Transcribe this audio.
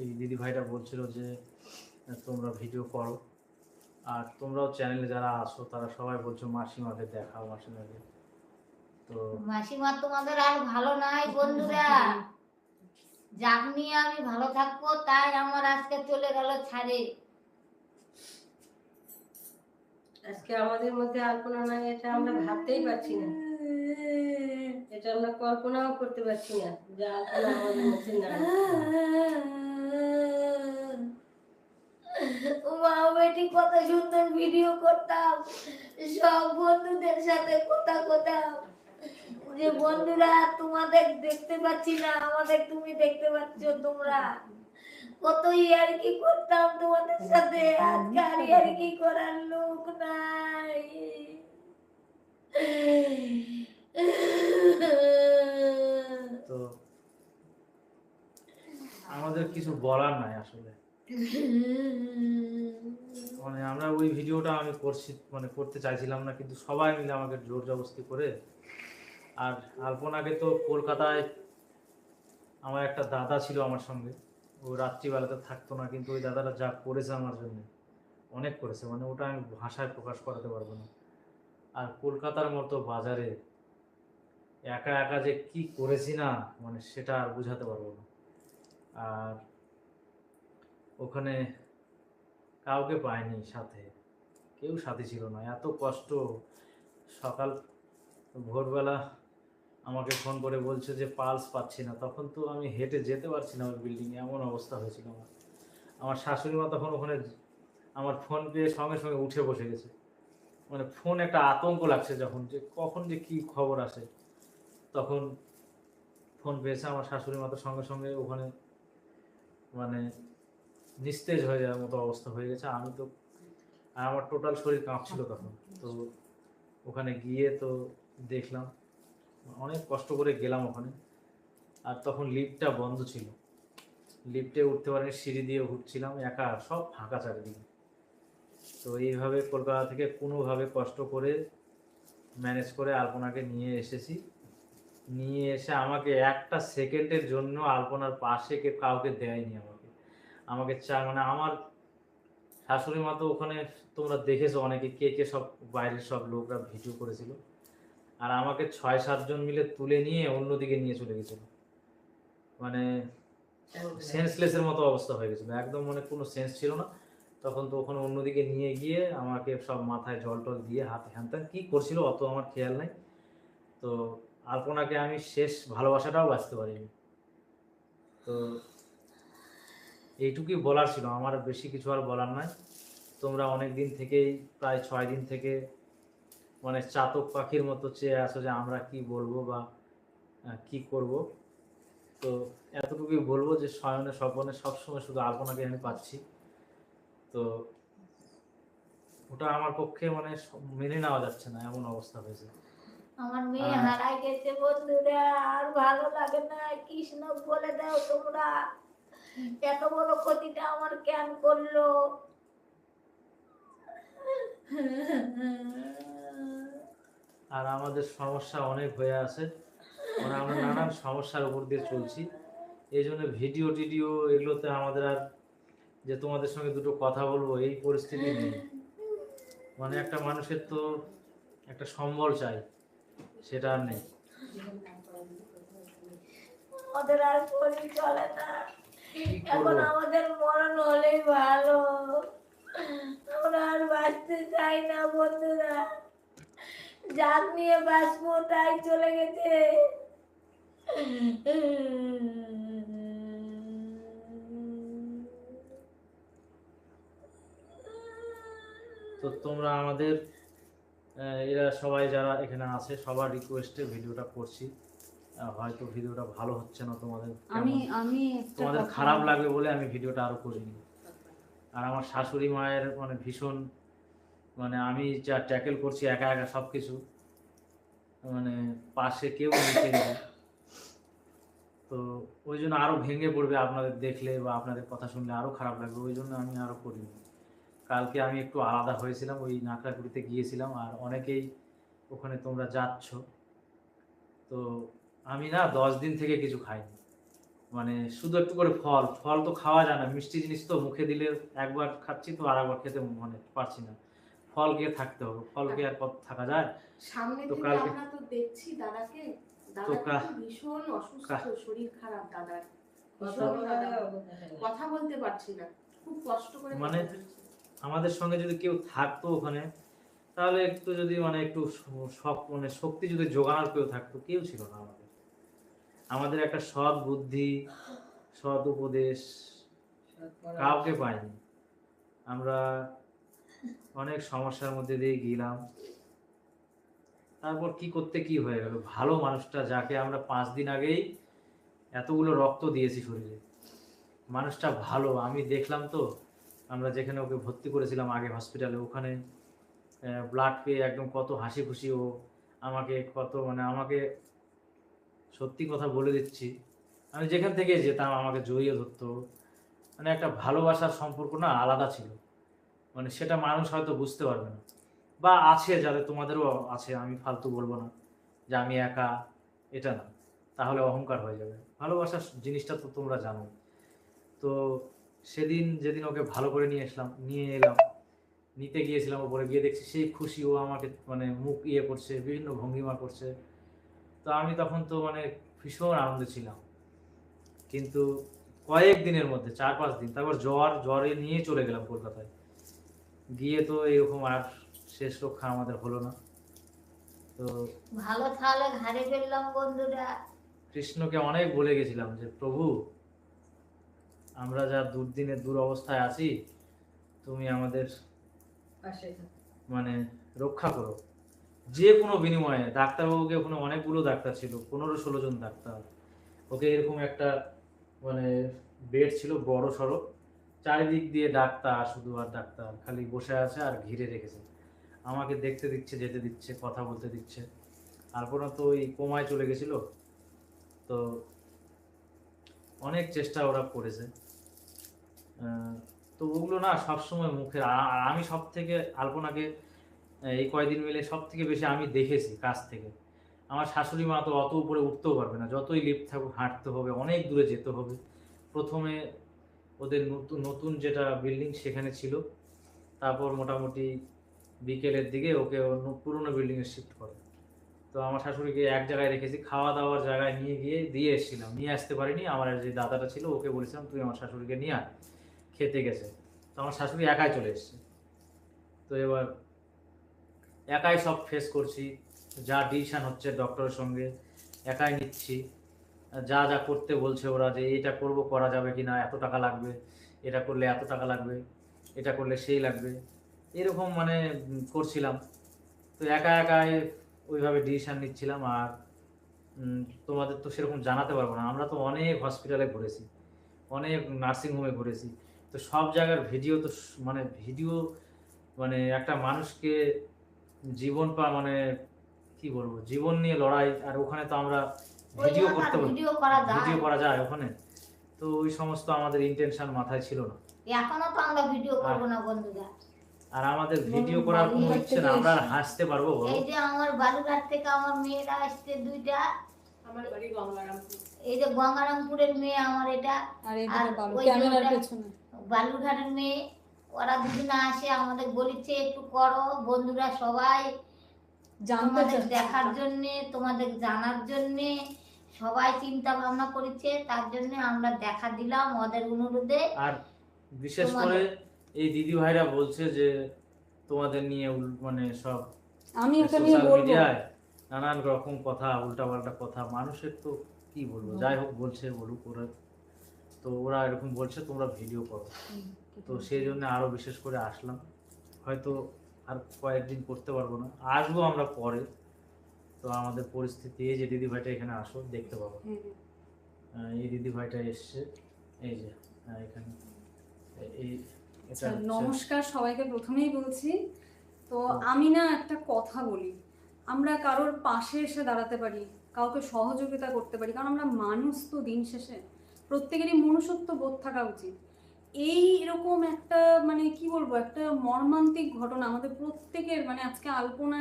এই দিদি ভাইটা বলছিল যে তোমরা ভিডিও করো। আর তোমরাও চ্যানেলে যারা আসো তারা সবাই বলছো মাসিমাকে দেখাও মাসিমাকে। তো মাসিমা তোমাদের আর ভালো নাই বন্ধুরা। যাক নিয়ে আমি ভালো থাকব তাই আমার আজকে চলে গেল ছাড়ে আজকে আমাদের মধ্যে আলপনা নাই এটা আমরা ভাবতেই পারছি না। এটা আমরা কল্পনাও করতে পারছি না যে যে বন্ধুরা, তোমাদের দেখতে পাচ্ছি না, আমাদের তুমি দেখতে পাচ্ছ তোমরা। কত করতাম তোমাদের সাথে? করার লোক নাই তো আমাদের কিছু বলার নাই আসলে। মানে আমরা ওই ভিডিওটা আমি করছি মানে করতে চাইছিলাম না, কিন্তু সবাই মিলে আমাকে জোর জবস্তি করে। আর আলপনাকে তো কলকাতায় আমার একটা দাদা ছিল আমার সঙ্গে। ও রাত্রিবেলাতে থাকতো না, কিন্তু ওই দাদাটা যা করেছে আমার জন্য, অনেক করেছে। মানে ওটা আমি ভাষায় প্রকাশ করাতে পারব না। আর কলকাতার মতো বাজারে একা একা যে কি করেছি না মানে সেটা আর বোঝাতে পারব না। আর ওখানে কাউকে পাইনি সাথে। কেউ সাথে ছিল না। এত কষ্ট। সকাল ভোরবেলা আমাকে ফোন করে বলছে যে পালস পাচ্ছি না। তখন তো আমি হেঁটে যেতে পারছি না ওই বিল্ডিংয়ে এমন অবস্থা হয়েছিল আমার। আমার শাশুড়ি মা তখন ওখানে আমার ফোন পেয়ে সঙ্গে সঙ্গে উঠে বসে গেছে। মানে ফোন একটা আতঙ্ক লাগছে যখন যে কখন যে কি খবর আসে। তখন ফোন পেয়েছে আমার শাশুড়ি মা তো সঙ্গে সঙ্গে ওখানে মানে নিস্তেজ হয়ে যাওয়ার মতো অবস্থা হয়ে গেছে। আমি তো আর আমার টোটাল শরীর কাঁপছিল তখন। তো ওখানে গিয়ে তো দেখলাম অনেক কষ্ট করে গেলাম ওখানে। আর তখন লিফটটা বন্ধ ছিল। লিফটে উঠতে পারিনি সিঁড়ি দিয়ে উঠছিলাম একা সব ফাঁকা চারিদিকে। তো এইভাবে কলকাতা থেকে কোনোভাবে কষ্ট করে ম্যানেজ করে আলপনাকে নিয়ে এসেছি। নিয়ে এসে আমাকে একটা সেকেন্ডের জন্য আলপনার পাশে কে কাউকে দেয়নি আমাকে। আমাকে চা মানে আমার শাশুড়ি মা তো ওখানে তোমরা দেখেছ অনেকে, কে কে সব বাইরের সব লোকরা ভিডিও করেছিল। আর আমাকে ছয় সাতজন মিলে তুলে নিয়ে অন্যদিকে নিয়ে চলে গেছিল। মানে সেন্সলেসের মতো অবস্থা হয়ে গেছিল। একদম মানে কোনো সেন্স ছিল না। তখন তো ওখানে অন্যদিকে নিয়ে গিয়ে আমাকে সব মাথায় জল টল দিয়ে হাতে হ্যান ত্যান কী করছিল অত আমার খেয়াল নাই। তো আলপনাকে আমি শেষ ভালোবাসাটাও বাঁচতে পারিনি। তো এইটুকুই বলার ছিল আমার বেশি কিছু আর বলার নাই তোমরা অনেক দিন থেকেই প্রায় ছয় দিন থেকে মানে চাতক পাখির মতো চেয়ে আসো যে আমরা কি বলব বা কি করব। তো এতটুকুই বলব যে শয়নে স্বপনে সবসময় শুধু আলপনাকে আমি পাচ্ছি। তো ওটা আমার পক্ষে মানে মেনে নেওয়া যাচ্ছে না এমন অবস্থা হয়েছে। আমার মেয়ে হারাই গেছে বন্ধুরা আর ভালো লাগে না। কৃষ্ণ বলে দাও তোমরা। এত বড় ক্ষতিটা আমার কেন করল? আর আমাদের সমস্যা অনেক হয়ে আছে। মানে আমরা নানান সমস্যার উপর দিয়ে চলছি। এই জন্য ভিডিও টিডিও এগুলোতে আমাদের আর যে তোমাদের সঙ্গে দুটো কথা বলব এই পরিস্থিতি নেই। মানে একটা মানুষের তো একটা সম্বল চাই সেটা আর নেই। আমাদের আর চলে না। এখন আমাদের মরণ হলেই ভালো। আমরা আর বাঁচতে চাই না বন্ধুরা। যাক নিয়ে বাঁচবো তাই চলে গেছে। তো তোমরা আমাদের এরা সবাই যারা এখানে আছে সবার রিকোয়েস্টে ভিডিওটা করছি। হয়তো ভিডিওটা ভালো হচ্ছে না তোমাদের আমি আমি তোমাদের খারাপ লাগবে বলে আমি ভিডিওটা আরও করিনি। আর আমার শাশুড়ি মায়ের মানে ভীষণ মানে আমি যা ট্যাকেল করছি একা একা সব কিছু মানে পাশে কেউ তো ওই জন্য আরও ভেঙে পড়বে আপনাদের দেখলে বা আপনাদের কথা শুনলে আরও খারাপ লাগবে ওই জন্য আমি আরও করিনি। কালকে আমি একটু আলাদা হয়েছিলাম ওই নাকড়াগুড়িতে গিয়েছিলাম আর অনেকেই ওখানে তোমরা যাচ্ছ। তো আমি না দশ দিন থেকে কিছু খাইনি মানে শুধু একটু করে ফল। ফল তো খাওয়া যায় না। মিষ্টি জিনিস তো মুখে দিলে একবার খাচ্ছি তো আর একবার খেতে মানে পারছি না। ফল খেয়ে থাকতে হবে। ফল খেয়ে আর কত থাকা যায়? সামনে তো কালকে- আমরা তো দেখছি দাদাকে। দাদা ভীষণ অসুস্থ। শরীর খারাপ দাদার। কথা বলতে পারছি না। খুব কষ্ট করে মানে আমাদের সঙ্গে যদি কেউ থাকতো ওখানে তাহলে একটু যদি মানে একটু সব মানে শক্তি যদি জোগানোর কেউ থাকতো কেউ ছিল না আমাদের। আমাদের একটা সৎ বুদ্ধি সৎ উপদেশ কাউকে পাইনি। আমরা অনেক সমস্যার মধ্যে দিয়ে গেলাম। তারপর কি করতে কি হয়ে গেল? ভালো মানুষটা যাকে আমরা পাঁচ দিন আগেই এতগুলো রক্ত দিয়েছি শরীরে। মানুষটা ভালো আমি দেখলাম তো আমরা যেখানে ওকে ভর্তি করেছিলাম আগে হসপিটালে ওখানে ব্লাড পেয়ে একদম কত হাসি খুশি ও আমাকে কত মানে আমাকে সত্যি কথা বলে দিচ্ছি। আমি যেখান থেকে যেতাম, আমাকে জড়িয়ে ধরতো। মানে একটা ভালোবাসার সম্পর্ক না আলাদা ছিল। মানে সেটা মানুষ হয়তো বুঝতে পারবে না। বা আছে যাদের তোমাদেরও আছে, আমি ফালতু বলব না যে আমি একা, এটা না। তাহলে অহংকার হয়ে যাবে। ভালোবাসার জিনিসটা তো তোমরা জানো। তো সেদিন যেদিন ওকে ভালো করে নিয়ে আসলাম, নিয়ে এলাম, নিতে গিয়েছিলাম ওপরে গিয়ে দেখছি সেই খুশি ও আমাকে মানে মুখ ইয়ে করছে, বিভিন্ন ভঙ্গিমা করছে। তো আমি তখন তো মানে ভীষণ আনন্দে ছিলাম। কিন্তু কয়েক দিনের মধ্যে চার পাঁচ দিন তারপর জ্বর জ্বরে নিয়ে চলে গেলাম কলকাতায়। গিয়ে তো এরকম আর শেষ রক্ষা আমাদের হলো না। তো ভালো তাহলে ঘাড়ে ফেললাম বন্ধুরা। কৃষ্ণকে অনেক বলে গেছিলাম যে প্রভু আমরা যা দুর্দিনের দূর অবস্থায় আছি তুমি আমাদের মানে রক্ষা করো। যে কোনো বিনিময়ে, ডাক্তারবাবুকে ওখানে অনেকগুলো ডাক্তার ছিল, পনেরো ষোলো জন ডাক্তার। ওকে এরকম একটা মানে বেড ছিল, বড় সড়ো। চারিদিক দিয়ে ডাক্তার, শুধু আর ডাক্তার, খালি বসে আছে আর ঘিরে রেখেছে। আমাকে দেখতে দিচ্ছে, যেতে দিচ্ছে, কথা বলতে দিচ্ছে। তারপরে তো ওই কোমায় চলে গেছিল। তো অনেক চেষ্টা ওরা করেছে। তো ওগুলো না সবসময় মুখের, আ- আমি সব থেকে আলপনাকে এই কয়দিন মিলে সব থেকে বেশি আমি দেখেছি কাছ থেকে। আমার শাশুড়ি মা তো অত উপরে উঠতেও পারবে না। যতই লিফট থাকুক, হাঁটতে হবে, অনেক দূরে যেতে হবে। প্রথমে ওদের নতুন নতুন যেটা বিল্ডিং সেখানে ছিল। তারপর মোটামুটি বিকেলের দিকে ওকে অন্য পুরোনো বিল্ডিংয়ে শিফট করে। তো আমার শাশুড়িকে এক জায়গায় রেখেছি খাওয়া দাওয়ার জায়গায় নিয়ে গিয়ে দিয়ে এসেছিলাম। নিয়ে আসতে পারিনি, আমার যে দাদাটা ছিল ওকে বলেছিলাম তুই আমার শাশুড়িকে নিয়ে আয়। খেতে গেছে। তো আমার শাশুড়ি একাই চলে এসছে। তো এবার একাই সব ফেস করছি, যা ডিসিশান হচ্ছে ডক্টরের সঙ্গে, একাই নিচ্ছি। যা যা করতে বলছে ওরা যে এটা করব, করা যাবে কি না এত টাকা লাগবে, এটা করলে এত টাকা লাগবে, এটা করলে সেই লাগবে। এরকম মানে করছিলাম। তো একা একাই ওইভাবে ডিসিশান নিচ্ছিলাম আর তোমাদের তো সেরকম জানাতে পারব না। আমরা তো অনেক হসপিটালে ঘুরেছি, অনেক নার্সিংহোমে ঘুরেছি। তো সব জায়গার ভিডিও তো মানে ভিডিও মানে একটা মানুষকে জীবন পা মানে কি বলব? জীবন নিয়ে লড়াই আর ওখানে তো আমরা ভিডিও করতে পারি। ভিডিও করা যায়। ভিডিও করা যায় ওখানে। তো ওই সমস্ত আমাদের ইন্টেনশন মাথায় ছিল না। এখনও তো আমরা ভিডিও করব না বন্ধুরা। আর আমাদের ভিডিও করার কোনো ইচ্ছে না। আমরা আর হাসতে পারব বলো। এই যে আমার বালুঘাট থেকে আমার মেয়েরা আসছে দুইটা। আমার বাড়ি গঙ্গারামপুর। এই যে গঙ্গারামপুরের মেয়ে আমার এটা। আর ওই যে ক্যামেরার পেছনে। বালুরঘাটের মেয়ে। ওরা দুদিনে আসে আমাদের বলিছে একটু করো। বন্ধুরা সবাই তোমাদের দেখার জন্য তোমাদের জানার জন্য সবাই চিন্তা ভাবনা করেছে তার জন্য আমরা দেখা দিলাম ওদের অনুরোধে। আর বিশেষ করে এই দিদি ভাইরা বলছে যে তোমাদের নিয়ে মানে সব আমি এটা নিয়ে বলব। নানান রকম কথা উল্টাপাল্টা কথা মানুষের তো কি বলব? যাই হোক বলছে বলুক ওরা তো ওরা এরকম বলছে তোমরা ভিডিও করো। তো সেই জন্য আরও বিশেষ করে আসলাম। হয়তো আর কয়েকদিন করতে পারব না। আসব আমরা পরে। তো আমাদের পরিস্থিতি এই যে দিদি ভাইটা এখানে আসো দেখতে পাবো। এই দিদি ভাইটা এসছে। এই যে এখানে। এই আচ্ছা, নমস্কার সবাইকে প্রথমেই বলছি। তো আমি না একটা কথা বলি। আমরা কারোর পাশে এসে দাঁড়াতে পারি কাউকে সহযোগিতা করতে পারি কারণ আমরা মানুষ তো দিন শেষে। প্রত্যেকেরই মনুষ্যত্ব বোধ থাকা উচিত। এই এরকম একটা মানে কি বলব, একটা মর্মান্তিক ঘটনা আমাদের প্রত্যেকের মানে আজকে আলপনা